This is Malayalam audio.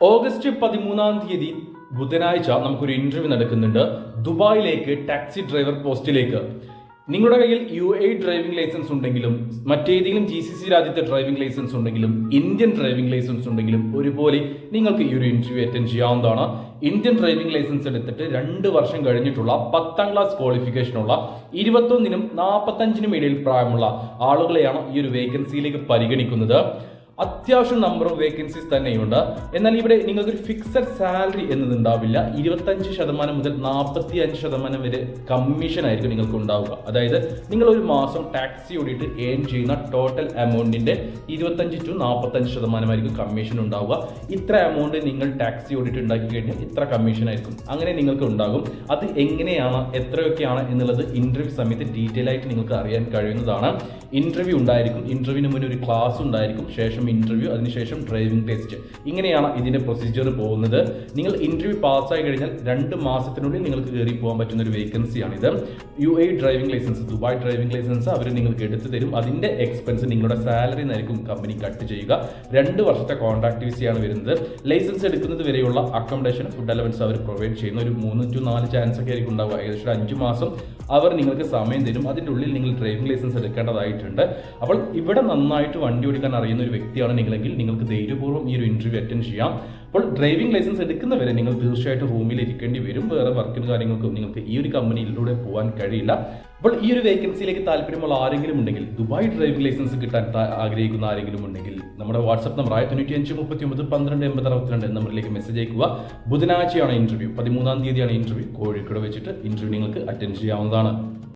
ഓഗസ്റ്റ് പതിമൂന്നാം തീയതി ബുധനാഴ്ച നമുക്കൊരു ഇന്റർവ്യൂ നടക്കുന്നുണ്ട്. ദുബായിലേക്ക് ടാക്സി ഡ്രൈവർ പോസ്റ്റിലേക്ക്. നിങ്ങളുടെ കയ്യിൽ യു എ ഡ്രൈവിംഗ് ലൈസൻസ് ഉണ്ടെങ്കിലും മറ്റേതെങ്കിലും ജി സി സി രാജ്യത്തെ ഡ്രൈവിംഗ് ലൈസൻസ് ഉണ്ടെങ്കിലും ഇന്ത്യൻ ഡ്രൈവിംഗ് ലൈസൻസ് ഉണ്ടെങ്കിലും ഒരുപോലെ നിങ്ങൾക്ക് ഈ ഒരു ഇന്റർവ്യൂ അറ്റൻഡ് ചെയ്യാവുന്നതാണ്. ഇന്ത്യൻ ഡ്രൈവിംഗ് ലൈസൻസ് എടുത്തിട്ട് രണ്ട് വർഷം കഴിഞ്ഞിട്ടുള്ള പത്താം ക്ലാസ് ക്വാളിഫിക്കേഷനുള്ള ഇരുപത്തൊന്നിനും നാൽപ്പത്തഞ്ചിനും ഇടയിൽ പ്രായമുള്ള ആളുകളെയാണ് ഈ ഒരു വേക്കൻസിയിലേക്ക് പരിഗണിക്കുന്നത്. അത്യാവശ്യം നമ്പർ ഓഫ് വേക്കൻസീസ് തന്നെയുണ്ട്. എന്നാൽ ഇവിടെ നിങ്ങൾക്കൊരു ഫിക്സഡ് സാലറി എന്നതുണ്ടാവില്ല. ഇരുപത്തഞ്ച് ശതമാനം മുതൽ നാൽപ്പത്തി അഞ്ച് ശതമാനം വരെ കമ്മീഷൻ ആയിരിക്കും നിങ്ങൾക്ക് ഉണ്ടാവുക അതായത് നിങ്ങൾ ഒരു മാസം ടാക്സി ഓടിയിട്ട് ഏൺ ചെയ്യുന്ന ടോട്ടൽ എമൗണ്ടിന്റെ ഇരുപത്തഞ്ച് ടു നാൽപ്പത്തഞ്ച് ശതമാനമായിരിക്കും കമ്മീഷൻ ഉണ്ടാവുക. ഇത്ര എമൗണ്ട് നിങ്ങൾ ടാക്സി ഓടിയിട്ട് ഉണ്ടാക്കി കഴിഞ്ഞാൽ ഇത്ര കമ്മീഷൻ ആയിരിക്കും. അങ്ങനെ നിങ്ങൾക്ക് ഉണ്ടാകും. അത് എങ്ങനെയാണ് എത്രയൊക്കെയാണ് എന്നുള്ളത് ഇന്റർവ്യൂ സമയത്ത് ഡീറ്റെയിൽ ആയിട്ട് നിങ്ങൾക്ക് അറിയാൻ കഴിയുന്നതാണ്. ഇന്റർവ്യൂ ഉണ്ടായിരിക്കും. ഇന്റർവ്യൂവിന് മുന്നേ ഒരു ക്ലാസ് ഉണ്ടായിരിക്കും. ശേഷം ഇന്റർവ്യൂ അതിനുശേഷം ഡ്രൈവിംഗ് ടെസ്റ്റ്. ഇങ്ങനെയാണ് ഇതിന്റെ പ്രൊസീജിയർ പോകുന്നത്. നിങ്ങൾ ഇന്റർവ്യൂ പാസ്സായി കഴിഞ്ഞാൽ രണ്ട് മാസത്തിനുള്ളിൽ നിങ്ങൾക്ക് കയറി പോകാൻ പറ്റുന്ന ഒരു വേക്കൻസിയാണിത് U A driving licence Dubai driving licence അവർ നിങ്ങൾക്ക് എടുത്തു തരും. അതിന്റെ എക്സ്പെൻസ് നിങ്ങളുടെ സാലറി നിരക്കും കമ്പനി കട്ട് ചെയ്യുക. രണ്ട് വർഷത്തെ കോൺട്രാക്ട് വിസയാണ് വരുന്നത്. ലൈസൻസ് എടുക്കുന്നത് വരെയുള്ള അക്കോമഡേഷൻ ഫുഡ് അലവൻസ് അവർ പ്രൊവൈഡ് ചെയ്യുന്ന ഒരു മൂന്ന് ടു നാല് ചാൻസ് ഒക്കെ ആയിരിക്കും ഉണ്ടാവുക. ഏകദേശം അഞ്ച് മാസം അവർ നിങ്ങൾക്ക് സമയം തരും. അതിന്റെ ഉള്ളിൽ നിങ്ങൾ ഡ്രൈവിംഗ് ലൈസൻസ് എടുക്കേണ്ടതായിട്ടുണ്ട്. അപ്പോൾ ഇവിടെ നന്നായിട്ട് വണ്ടി ഓടിക്കാൻ അറിയുന്ന ഒരു വ്യക്തിയാണ് നിങ്ങളെങ്കിൽ നിങ്ങൾക്ക് ധൈര്യപൂർവം ഈ ഒരു ഇന്റർവ്യൂ അറ്റൻഡ് ചെയ്യാം. അപ്പോൾ ഡ്രൈവിംഗ് ലൈസൻസ് എടുക്കുന്നവരെ നിങ്ങൾ തീർച്ചയായിട്ടും റൂമിൽ ഇരിക്കേണ്ടി വരും. വേറെ വർക്കിന് കാര്യങ്ങൾക്കും നിങ്ങൾക്ക് ഈ ഒരു കമ്പനിയിലൂടെ പോകാൻ കഴിയില്ല. അപ്പോൾ ഈ ഒരു വേക്കൻസിയിലേക്ക് താല്പര്യമുള്ള ആരെങ്കിലും ഉണ്ടെങ്കിൽ ദുബായ് ഡ്രൈവിംഗ് ലൈസൻസ് കിട്ടാൻ ആഗ്രഹിക്കുന്ന ആരെങ്കിലും ഉണ്ടെങ്കിൽ നമ്മുടെ വാട്സ്ആപ്പ് നമ്പർ ആയിരത്തി തൊണ്ണൂറ്റി അഞ്ച് മുപ്പത്തി ഒമ്പത് പന്ത്രണ്ട് എൺപത് അറുപത്തിരണ്ട് നമ്പറിലേക്ക് മെസ്സേജ് അയക്കുക. ബുധനാഴ്ചയാണ് ഇന്റർവ്യൂ പതിമൂന്നാം തീയതിയാണ് ഇന്റർവ്യൂ കോഴിക്കോട് വെച്ചിട്ട് ഇന്റർവ്യൂ നിങ്ങൾക്ക് അറ്റൻഡ് ചെയ്യാവുന്നതാണ്.